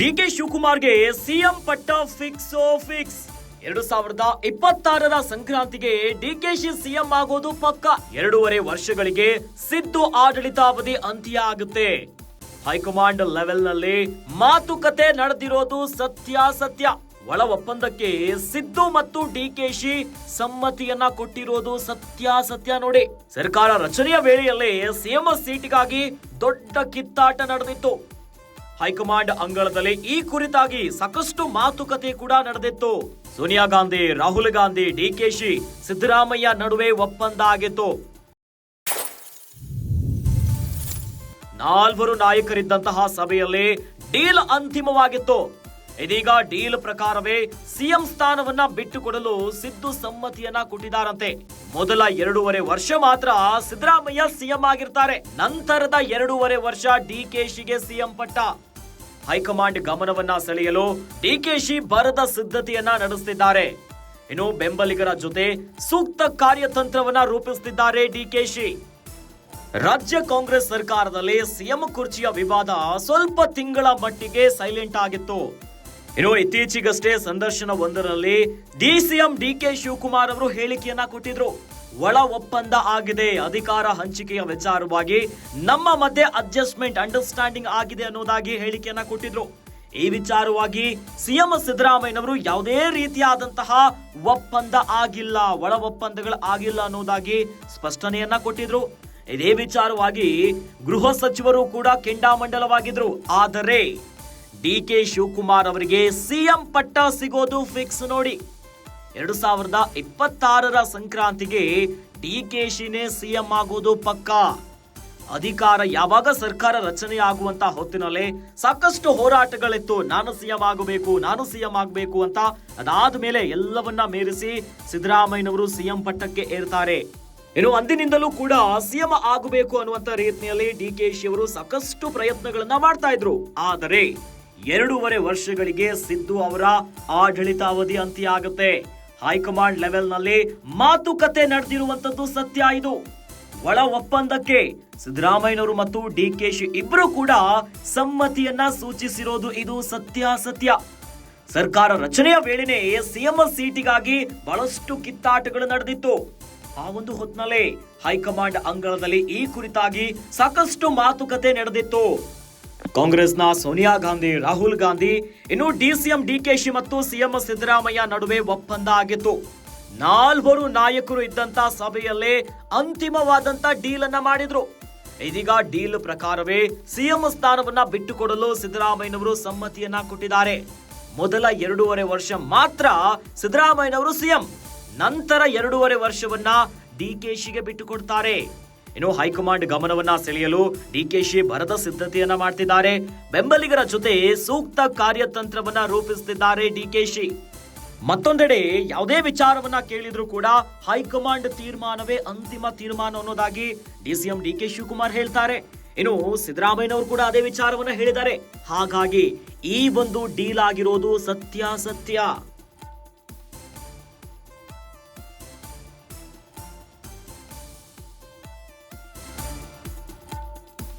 DK ಶಿವಕುಮಾರ್ಗೆ CM ಪಟ್ಟ fix fix. ಎರಡು ಸಾವಿರದ ಇಪ್ಪತ್ತಾರರ ಸಂಕ್ರಾಂತಿಗೆ ಡಿಕೆಶಿ ಸಿಎಂ ಆಗೋದು ಪಕ್ಕ. ಎರಡೂವರೆ ವರ್ಷಗಳಿಗೆ ಸಿದ್ದು ಆಡಳಿತಾವಧಿ ಅಂತ್ಯ ಆಗುತ್ತೆ ಹೈಕಮಾಂಡ್ ಲೆವೆಲ್ನಲ್ಲಿ ಮಾತುಕತೆ ನಡೆದಿರೋದು ಸತ್ಯಾಸತ್ಯ. ಒಳ ಒಪ್ಪಂದಕ್ಕೆ ಸಿದ್ದು ಮತ್ತು ಡಿಕೆಶಿ ಸಮ್ಮತಿಯನ್ನ ಕೊಟ್ಟಿರೋದು ಸತ್ಯಾಸತ್ಯ ನೋಡಿ. ಸರ್ಕಾರ ರಚನೆಯ ವೇಳೆಯಲ್ಲೇ ಸಿಎಂ ಸೀಟಿಗಾಗಿ ದೊಡ್ಡ ಕಿತ್ತಾಟ ನಡೆದಿತ್ತು. ಹೈಕಮಾಂಡ್ ಅಂಗಳದಲ್ಲಿ ಈ ಕುರಿತಾಗಿ ಸಾಕಷ್ಟು ಮಾತುಕತೆ ಕೂಡ ನಡೆದಿತ್ತು. ಸೋನಿಯಾ ಗಾಂಧಿ, ರಾಹುಲ್ ಗಾಂಧಿ ಡಿಕೆಶಿ ಸಿದ್ದರಾಮಯ್ಯ ನಡುವೆ ಒಪ್ಪಂದ ಆಗಿತ್ತು. ನಾಲ್ವರು ನಾಯಕರಿದ್ದಂತಹ ಸಭೆಯಲ್ಲಿ ಡೀಲ್ ಅಂತಿಮವಾಗಿತ್ತು. ಇದೀಗ ಡೀಲ್ ಪ್ರಕಾರವೇ ಸಿಎಂ ಸ್ಥಾನವನ್ನ ಬಿಟ್ಟುಕೊಡಲು ಸಿದ್ದು ಸಮ್ಮತಿಯನ್ನ ಕೊಟ್ಟಿದ್ದಾರಂತೆ. ಮೊದಲ ಎರಡೂವರೆ ವರ್ಷ ಮಾತ್ರ ಸಿದ್ದರಾಮಯ್ಯ ಸಿಎಂ ಆಗಿರ್ತಾರೆ. ನಂತರದ ಎರಡೂವರೆ ವರ್ಷ ಡಿ ಕೆ ಶಿಗೆ ಸಿಎಂ ಪಟ್ಟ. ಹೈಕಮಾಂಡ್ ಗಮನವನ್ನ ಸೆಳೆಯಲು ಡಿಕೆಶಿ ಬರದ ಸಿದ್ಧತೆಯನ್ನ ನಡೆಸುತ್ತಿದ್ದಾರೆ ಇನ್ನು ಬೆಂಬಲಿಗರ ಜೊತೆ ಸೂಕ್ತ ಕಾರ್ಯತಂತ್ರವನ್ನ ರೂಪಿಸುತ್ತಿದ್ದಾರೆ ಡಿಕೆಶಿ. ರಾಜ್ಯ ಕಾಂಗ್ರೆಸ್ ಸರ್ಕಾರದಲ್ಲಿ ಸಿಎಂ ಕುರ್ಚಿಯ ವಿವಾದ ಸ್ವಲ್ಪ ತಿಂಗಳ ಮಟ್ಟಿಗೆ ಸೈಲೆಂಟ್ ಆಗಿತ್ತು. ಇನ್ನು ಇತ್ತೀಚೆಗಷ್ಟೇ ಸಂದರ್ಶನ ಒಂದರಲ್ಲಿ ಡಿಸಿಎಂ ಡಿಕೆ ಶಿವಕುಮಾರ್ ಅವರು ಹೇಳಿಕೆಯನ್ನ ಕೊಟ್ಟಿದ್ರು. ಒಳ ಒಪ್ಪಂದ ಆಗಿದೆ. ಅಧಿಕಾರ ಹಂಚಿಕೆಯ ವಿಚಾರವಾಗಿ ನಮ್ಮ ಮಧ್ಯೆ ಅಡ್ಜಸ್ಟ್ಮೆಂಟ್ ಅಂಡರ್ಸ್ಟ್ಯಾಂಡಿಂಗ್ ಆಗಿದೆ ಅನ್ನೋದಾಗಿ ಹೇಳಿಕೆಯನ್ನ ಕೊಟ್ಟಿದ್ರು. ಈ ವಿಚಾರವಾಗಿ ಸಿಎಂ ಸಿದ್ದರಾಮಯ್ಯನವರು ಯಾವುದೇ ರೀತಿಯಾದಂತಹ ಒಪ್ಪಂದ ಆಗಿಲ್ಲ, ಒಳ ಒಪ್ಪಂದಗಳು ಆಗಿಲ್ಲ ಅನ್ನೋದಾಗಿ ಸ್ಪಷ್ಟನೆಯನ್ನ ಕೊಟ್ಟಿದ್ರು. ಇದೇ ವಿಚಾರವಾಗಿ ಗೃಹ ಸಚಿವರು ಕೂಡ ಕೆಂಡಾಮಂಡಲವಾಗಿದ್ರು. ಆದರೆ ಡಿ ಕೆ ಶಿವಕುಮಾರ್ ಅವರಿಗೆ ಸಿಎಂ ಪಟ್ಟ ಸಿಗೋದು ಫಿಕ್ಸ್ ನೋಡಿ. ಎರಡು ಸಾವಿರದ ಇಪ್ಪತ್ತಾರರ ಸಂಕ್ರಾಂತಿಗೆ ಡಿ ಕೆ ಶಿನೇ ಸಿಎಂ ಆಗೋದು ಪಕ್ಕಾ. ಅಧಿಕಾರ ಯಾವಾಗ ಸರ್ಕಾರ ರಚನೆ ಆಗುವಂತ ಹೊತ್ತಿನಲ್ಲೇ ಸಾಕಷ್ಟು ಹೋರಾಟಗಳಿತ್ತು. ನಾನು ಸಿಎಂ ಆಗಬೇಕು, ನಾನು ಸಿಎಂ ಆಗಬೇಕು ಅಂತ ಅದಾದ ಮೇಲೆ ಎಲ್ಲವನ್ನ ಮೀರಿಸಿ ಸಿದ್ದರಾಮಯ್ಯನವರು ಸಿಎಂ ಪಟ್ಟಕ್ಕೆ ಏರ್ತಾರೆ. ಇನ್ನು ಅಂದಿನಿಂದಲೂ ಕೂಡ ಸಿಎಂ ಆಗಬೇಕು ಅನ್ನುವಂತ ರೀತಿಯಲ್ಲಿ ಡಿ ಕೆ ಶಿ ಅವರು ಸಾಕಷ್ಟು ಪ್ರಯತ್ನಗಳನ್ನ ಮಾಡ್ತಾ ಇದ್ರು. ಆದರೆ ಎರಡೂವರೆ ವರ್ಷಗಳಿಗೆ ಸಿದ್ದು ಅವರ ಆಡಳಿತಾವಧಿ ಅಂತ್ಯ ಆಗುತ್ತೆ ಹೈಕಮಾಂಡ್ ಲೆವೆಲ್ನಲ್ಲಿ ಮಾತುಕತೆ ನಡೆದಿರುವಂತದ್ದು ಸತ್ಯ ಇದು. ಒಳ ಒಪ್ಪಂದಕ್ಕೆ ಸಿದ್ದರಾಮಯ್ಯನವರು ಮತ್ತು ಡಿ ಕೆ ಶಿ ಇಬ್ಬರು ಕೂಡ ಸಮ್ಮತಿಯನ್ನ ಸೂಚಿಸಿರೋದು ಇದು ಸತ್ಯಾಸತ್ಯ ಸರ್ಕಾರ ರಚನೆಯ ವೇಳೆನೆ ಸಿಎಂ ಸೀಟಿಗಾಗಿ ಬಹಳಷ್ಟು ಕಿತ್ತಾಟಗಳು ನಡೆದಿತ್ತು. ಆ ಒಂದು ಹೊತ್ತಿನಲ್ಲೇ ಹೈಕಮಾಂಡ್ ಅಂಗಳದಲ್ಲಿ ಈ ಕುರಿತಾಗಿ ಸಾಕಷ್ಟು ಮಾತುಕತೆ ನಡೆದಿತ್ತು. ಕಾಂಗ್ರೆಸ್ನ ಸೋನಿಯಾ ಗಾಂಧಿ, ರಾಹುಲ್ ಗಾಂಧಿ, ಇನ್ನು ಡಿಸಿಎಂ ಡಿಕೆಶಿ ಮತ್ತು ಸಿಎಂ ಸಿದ್ದರಾಮಯ್ಯ ನಡುವೆ ಒಪ್ಪಂದ ಆಗಿತ್ತು. ನಾಲ್ವರು ನಾಯಕರು ಇದ್ದಂತ ಸಭೆಯಲ್ಲೇ ಅಂತಿಮವಾದಂತ ಡೀಲ್ ಅನ್ನ ಮಾಡಿದ್ರು. ಇದೀಗ ಡೀಲ್ ಪ್ರಕಾರವೇ ಸಿಎಂ ಸ್ಥಾನವನ್ನ ಬಿಟ್ಟುಕೊಡಲು ಸಿದ್ದರಾಮಯ್ಯನವರು ಸಮ್ಮತಿಯನ್ನ ಕೊಟ್ಟಿದ್ದಾರೆ. ಮೊದಲ ಎರಡೂವರೆ ವರ್ಷ ಮಾತ್ರ ಸಿದ್ದರಾಮಯ್ಯನವರು ಸಿಎಂ ನಂತರ ಎರಡೂವರೆ ವರ್ಷವನ್ನ ಡಿಕೆಶಿಗೆ ಬಿಟ್ಟುಕೊಡ್ತಾರೆ. ಇನ್ನು ಹೈಕಮಾಂಡ್ ಗಮನವನ್ನ ಸೆಳೆಯಲು ಡಿಕೆಶಿ ಭರದ ಸಿದ್ಧತೆಯನ್ನ ಮಾಡ್ತಿದ್ದಾರೆ. ಬೆಂಬಲಿಗರ ಜೊತೆ ಸೂಕ್ತ ಕಾರ್ಯತಂತ್ರವನ್ನ ರೂಪಿಸುತ್ತಿದ್ದಾರೆ ಡಿಕೆಶಿ ಮತ್ತೊಂದೆಡೆ ಯಾವುದೇ ವಿಚಾರವನ್ನ ಕೇಳಿದ್ರು ಕೂಡ ಹೈಕಮಾಂಡ್ ತೀರ್ಮಾನವೇ ಅಂತಿಮ ತೀರ್ಮಾನ ಅನ್ನೋದಾಗಿ ಡಿಸಿಎಂ ಡಿ ಕೆ ಶಿವಕುಮಾರ್ ಹೇಳ್ತಾರೆ. ಇನ್ನು ಸಿದ್ದರಾಮಯ್ಯನವರು ಕೂಡ ಅದೇ ವಿಚಾರವನ್ನ ಹೇಳಿದ್ದಾರೆ. ಹಾಗಾಗಿ ಈ ಒಂದು ಡೀಲ್ ಆಗಿರೋದು ಸತ್ಯಾಸತ್ಯ.